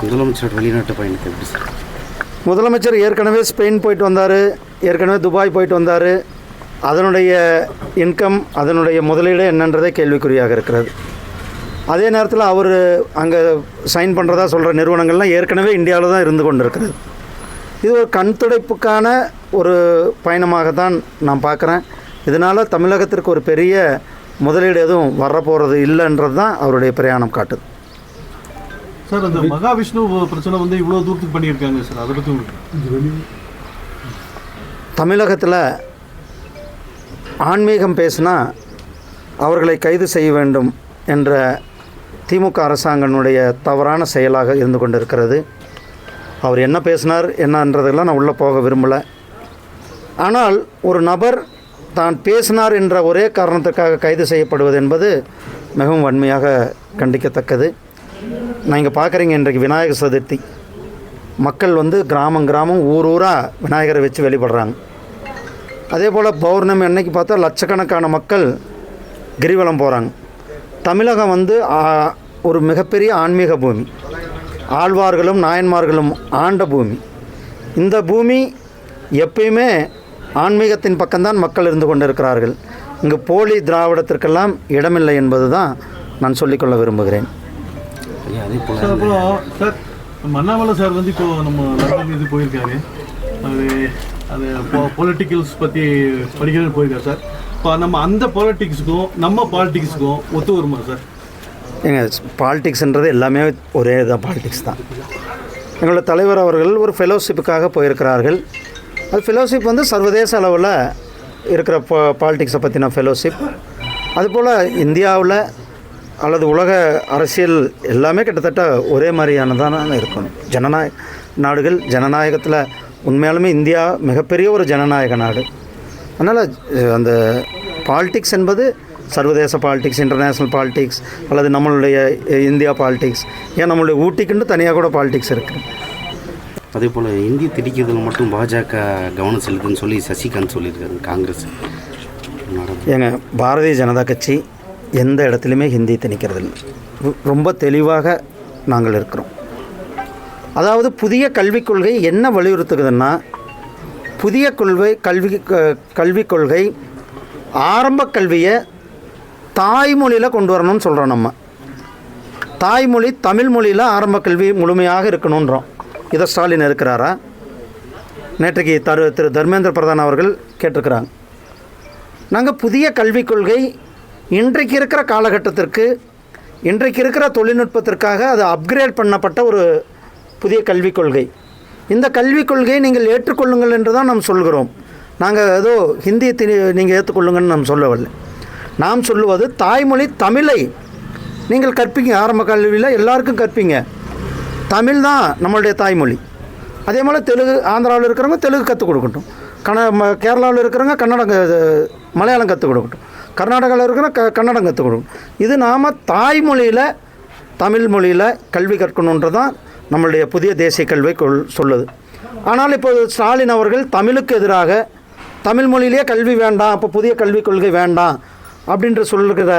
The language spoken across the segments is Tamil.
முதலமைச்சர் வெளிநாட்டு பயணத்தை எப்படி சார்? முதலமைச்சர் ஏற்கனவே ஸ்பெயின் போயிட்டு வந்தார் ஏற்கனவே துபாய் போயிட்டு வந்தார். அதனுடைய இன்கம் அதனுடைய முதலீடு என்னன்றதே கேள்விக்குறியாக இருக்கிறது. அதே நேரத்தில் அவர் அங்கே சைன் பண்ணுறதா சொல்கிற நிறுவனங்கள்லாம் ஏற்கனவே இந்தியாவில் தான் இருந்து கொண்டு இருக்கிறது இது ஒரு கண் துடைப்புக்கான ஒரு பயணமாக தான் நான் பார்க்குறேன். இதனால் தமிழகத்திற்கு ஒரு பெரிய முதலீடு எதுவும் வரப்போகிறது இல்லைன்றது தான் அவருடைய பிரயாணம் காட்டுது. சார் அந்த மகாவிஷ்ணு பிரச்சனை வந்து இவ்வளோ தூரத்துக்கு பண்ணியிருக்காங்க சார். அதை பற்றி உங்களுக்கு தமிழகத்தில் ஆன்மீகம் பேசினா அவர்களை கைது செய்ய வேண்டும் என்ற திமுக அரசாங்கனுடைய தவறான செயலாக இருந்து கொண்டிருக்கிறது. அவர் என்ன பேசினார் என்னன்றதெல்லாம் நான் உள்ளே போக விரும்பலை. ஆனால் ஒரு நபர் தான் பேசினார் என்ற ஒரே காரணத்துக்காக கைது செய்யப்படுவது என்பது மிகவும் வன்மையாக கண்டிக்கத்தக்கது. நான் இங்கே பார்க்குறீங்க இன்றைக்கு விநாயகர் சதுர்த்தி. மக்கள் வந்து கிராமம் கிராமம் ஊர் ஊராக விநாயகரை வச்சு வெளிப்படுறாங்க அதே போல் பௌர்ணமி அன்னைக்கு பார்த்தா லட்சக்கணக்கான மக்கள் கிரிவலம் போகிறாங்க தமிழகம் வந்து ஒரு மிகப்பெரிய ஆன்மீக பூமி. ஆழ்வார்களும் நாயன்மார்களும் ஆண்ட பூமி. இந்த பூமி எப்பயுமே ஆன்மீகத்தின் பக்கம்தான் மக்கள் இருந்து கொண்டிருக்கிறார்கள். இங்கு போலி திராவிடத்திற்கெல்லாம் இடமில்லை என்பது தான் நான் சொல்லிக்கொள்ள விரும்புகிறேன். போல் சார் அப்புறம் சார் நம்ம அண்ணாமலை சார் வந்து இப்போ நம்ம லண்டன் இது போயிருக்காரு. அது அது பொலிட்டிக்கல்ஸ் பற்றி படிக்கிறது போயிருக்காரு சார். இப்போ நம்ம அந்த பாலிட்டிக்ஸுக்கும் நம்ம பாலிட்டிக்ஸுக்கும் ஒத்து வருமா சார்? ஏங்க பாலிடிக்ஸ்ன்றது எல்லாமே ஒரே தான் பாலிடிக்ஸ் தான். எங்களோட தலைவர் அவர்கள் ஒரு ஃபெலோஷிப்புக்காக போயிருக்கிறார்கள். அது ஃபெலோஷிப் வந்து சர்வதேச அளவில் இருக்கிற பாலிடிக்ஸை பற்றின ஃபெலோஷிப் அதுபோல் இந்தியாவில் அல்லது உலக அரசியல் எல்லாமே கிட்டத்தட்ட ஒரே மாதிரியானதான இருக்கணும். ஜனநாயக நாடுகள் ஜனநாயகத்தில் உண்மையாலுமே இந்தியா மிகப்பெரிய ஒரு ஜனநாயக நாடு. அதனால் அந்த பாலிடிக்ஸ் என்பது சர்வதேச பாலிடிக்ஸ் இன்டர்நேஷ்னல் பாலிடிக்ஸ் அல்லது நம்மளுடைய இந்தியா பாலிடிக்ஸ் ஏன் நம்மளுடைய ஊட்டிக்குன்னு தனியாக கூட பாலிடிக்ஸ் இருக்குது அதே போல் இந்தி திணிக்கிறதுல மட்டும் பாஜக கவனம் செலுத்துன்னு சொல்லி சசிகாந்த் சொல்லியிருக்காரு காங்கிரஸ். ஏங்க பாரதிய ஜனதா கட்சி எந்த இடத்துலையுமே ஹிந்தி திணிக்கிறது இல்லை ரொ- ரொம்ப தெளிவாக நாங்கள் இருக்கிறோம். அதாவது புதிய கல்விக் கொள்கை என்ன வலியுறுத்துக்குதுன்னா புதிய கொள்கை கல்வி க- கல்விக் கொள்கை ஆரம்ப கல்வியை தாய்மொழியில் கொண்டு வரணும்னு சொல்கிறோம் நம்ம. தாய்மொழி தமிழ் மொழியில் ஆரம்ப கல்வி முழுமையாக இருக்கணுன்றோம் இதை ஸ்டாலின் இருக்கிறாரா? நேற்றைக்கு தரு திரு தர்மேந்திர பிரதான் அவர்கள் கேட்டிருக்கிறாங்க. நாங்கள் புதிய கல்விக் கொள்கை இன்றைக்கு இருக்கிற காலகட்டத்திற்கு இன்றைக்கு இருக்கிற தொழில்நுட்பத்திற்காக அது அப்கிரேட் பண்ணப்பட்ட ஒரு புதிய கல்விக் கொள்கை. இந்த கல்விக் கொள்கையை நீங்கள் ஏற்றுக்கொள்ளுங்கள் என்று தான் நாம் சொல்கிறோம். நாங்கள் ஏதோ ஹிந்தியை நீங்கள் ஏற்றுக்கொள்ளுங்கன்னு நாம் சொல்லவில்லை. நாம் சொல்லுவது தாய்மொழி தமிழை நீங்கள் கற்பீங்க ஆரம்ப கல்வியில் எல்லாருக்கும் கற்பீங்க. தமிழ் தான் நம்மளுடைய தாய்மொழி. அதே போல் தெலுங்கு ஆந்திராவில் இருக்கிறவங்க தெலுங்கு கற்றுக் கொடுக்கட்டும். கன ம கேரளாவில் இருக்கிறவங்க கன்னடம் மலையாளம் கற்றுக் கொடுக்கட்டும். கர்நாடகாவில் இருக்கிற க கன்னடம் கற்றுக் இது நாம் தாய்மொழியில் தமிழ் மொழியில் கல்வி கற்கணுன்றது தான் நம்மளுடைய புதிய தேசிய கல்வி கொள் சொல்லுது. ஆனால் இப்போது ஸ்டாலின் அவர்கள் தமிழுக்கு எதிராக தமிழ் மொழியிலேயே கல்வி வேண்டாம் அப்போ புதிய கல்விக் கொள்கை வேண்டாம் அப்படின்ற சொல்லுகிற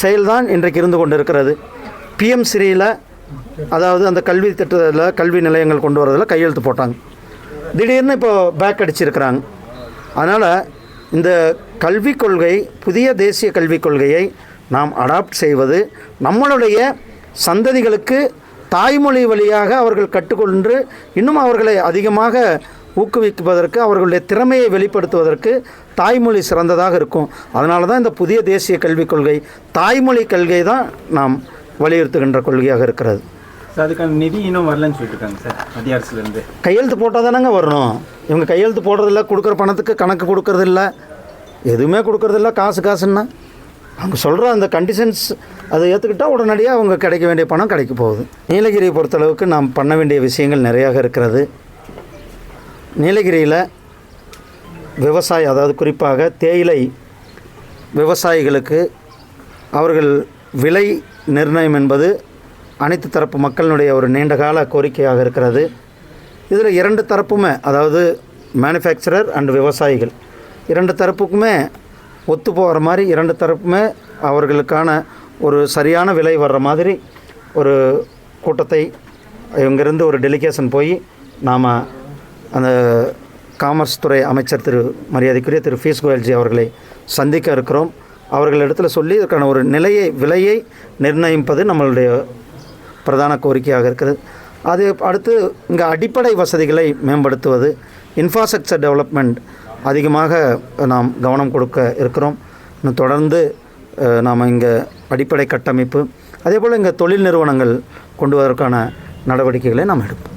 செயல்தான் இன்றைக்கு இருந்து கொண்டு இருக்கிறது பிஎம் ஸ்ரீயில் அதாவது அந்த கல்வி திட்டத்தில் கல்வி நிலையங்கள் கொண்டு வரதில் கையெழுத்து போட்டாங்க. திடீர்னு இப்போ பேக் அடிச்சிருக்கிறாங்க. அதனால் இந்த கல்விக் கொள்கை புதிய தேசிய கல்விக் கொள்கையை நாம் அடாப்ட் செய்வது நம்மளுடைய சந்ததிகளுக்கு தாய்மொழி வழியாக அவர்கள் கற்றுக்கொண்டு இன்னும் அவர்களை அதிகமாக ஊக்குவிப்பதற்கு அவர்களுடைய திறமையை வெளிப்படுத்துவதற்கு தாய்மொழி சிறந்ததாக இருக்கும். அதனால தான் இந்த புதிய தேசிய கல்விக் கொள்கை தாய்மொழி கொள்கை தான் நாம் வலியுறுத்துகின்ற கொள்கையாக இருக்கிறது. சார் அதுக்கான நிதி இன்னும் வரலன்னு சொல்லிட்டு இருக்காங்க சார் மத்திய அரசுலேருந்து. கையெழுத்து போட்டால் தானேங்க வரணும். இவங்க கையெழுத்து போடுறதில்ல கொடுக்குற பணத்துக்கு கணக்கு கொடுக்கறதில்ல. எதுவுமே கொடுக்கறதில்ல காசு காசுன்னா. அவங்க சொல்கிற அந்த கண்டிஷன்ஸ் அதை ஏற்றுக்கிட்டால் உடனடியாக அவங்க கிடைக்க வேண்டிய பணம் கிடைக்க போகுது. நீலகிரியை பொறுத்தளவுக்கு நாம் பண்ண வேண்டிய விஷயங்கள் நிறையாக இருக்கிறது. நீலகிரியில் விவசாயி அதாவது குறிப்பாக தேயிலை விவசாயிகளுக்கு அவர்கள் விலை நிர்ணயம் என்பது அனைத்து தரப்பு மக்களினுடைய ஒரு நீண்டகால கோரிக்கையாக இருக்கிறது. இதில் இரண்டு தரப்புமே அதாவது மேனுஃபேக்சரர் அண்ட் விவசாயிகள். இரண்டு தரப்புக்குமே ஒத்து போகிற மாதிரி இரண்டு தரப்புமே அவர்களுக்கான ஒரு சரியான விலை வர்ற மாதிரி ஒரு கூட்டத்தை இங்கேருந்து ஒரு டெலிகேஷன் போய் நாம் அந்த காமர்ஸ் துறை அமைச்சர் திரு மரியாதைக்குரிய திரு ஃபீஸ் கோயல்ஜி அவர்களை சந்திக்க இருக்கிறோம். அவர்களிடத்தில் சொல்லி இதற்கான ஒரு நிலையை விலையை நிர்ணயிப்பது நம்மளுடைய பிரதான கோரிக்கையாக இருக்கிறது. அது அடுத்து இங்கே அடிப்படை வசதிகளை மேம்படுத்துவது இன்ஃப்ராஸ்ட்ரக்சர் டெவலப்மெண்ட் அதிகமாக நாம் கவனம் கொடுக்க இருக்கிறோம். இன்னும் தொடர்ந்து நாம் இங்கே அடிப்படை கட்டமைப்பு அதே போல் இங்கே தொழில் நிறுவனங்கள் கொண்டு வருவதற்கான நடவடிக்கைகளை நாம் எடுப்போம்.